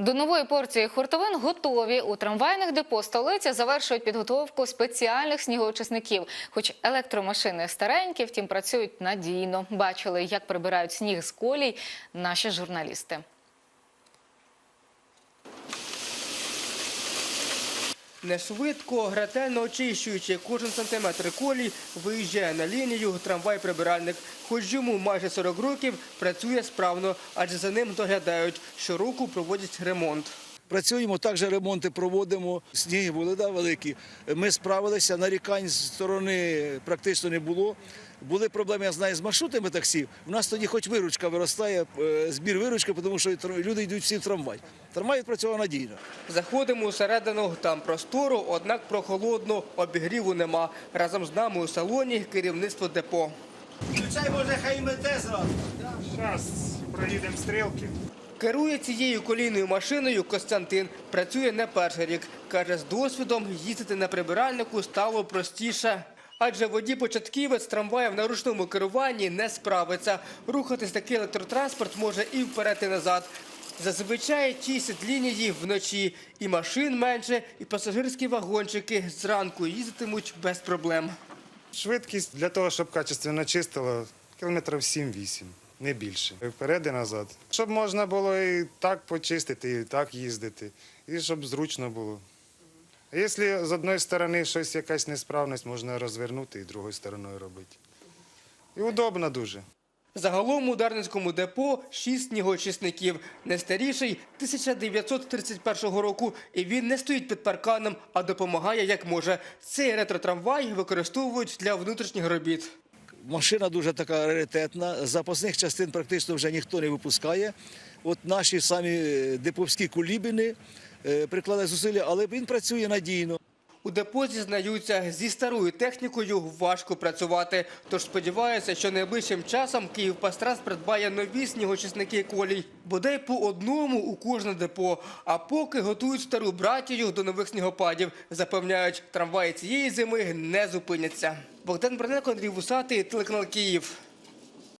До нової порції хуртовин готові. У трамвайних депо столиця завершують підготовку спеціальних снігоочисників. Хоч електромашини старенькі, втім працюють надійно. Бачили, як прибирають сніг з колій наші журналісти. Не швидко, ретельно очищуючи кожен сантиметр колій, виїжджає на лінію трамвай-прибиральник. Хоч йому майже 40 років, працює справно, адже за ним доглядають. Щороку проводять ремонт. Працюємо, також ремонти проводимо. Сніги були да, великі. Ми справилися, нарікань з сторони практично не було. Були проблеми, я знаю, з маршрутами таксі. У нас тоді хоч виручка виростає, е, збір виручки, тому що люди йдуть всі в трамвай. Трамвай відпрацював надійно. Заходимо усередину, там простору, однак прохолодно, обігріву нема. Разом з нами у салоні керівництво депо. Включай, може, хай мете зразу. Зараз проїдемо стрілки. Керує цією колійною машиною Костянтин. Працює не перший рік. Каже, з досвідом їздити на прибиральнику стало простіше. Адже водій початківець трамваєм на ручному керуванні не справиться. Рухатись такий електротранспорт може і вперед, і назад. Зазвичай чистять лінії вночі. І машин менше, і пасажирські вагончики зранку їздитимуть без проблем. Швидкість для того, щоб качественно чистило, кілометрів 7-8, не більше. Вперед і назад. Щоб можна було і так почистити, і так їздити, і щоб зручно було. Якщо з одної сторони щось якась несправність, можна розвернути і другою стороною робити. І удобно дуже. Загалом у Дарницькому депо шість снігоочисників. Найстаріший 1931 року. І він не стоїть під парканом, а допомагає як може. Цей ретротрамвай використовують для внутрішніх робіт. Машина дуже така раритетна. Запасних частин практично вже ніхто не випускає. От наші самі диповські деповські кулібіни е, прикладають зусилля, але він працює надійно. У депо зізнаються, зі старою технікою важко працювати. Тож сподіваються, що найближчим часом Київпастрас придбає нові снігочисники колій. Бодай по одному у кожне депо. А поки готують стару братію до нових снігопадів. Запевняють, трамваї цієї зими не зупиняться. Богдан Броненко, Андрій Вусатий, телеканал Київ.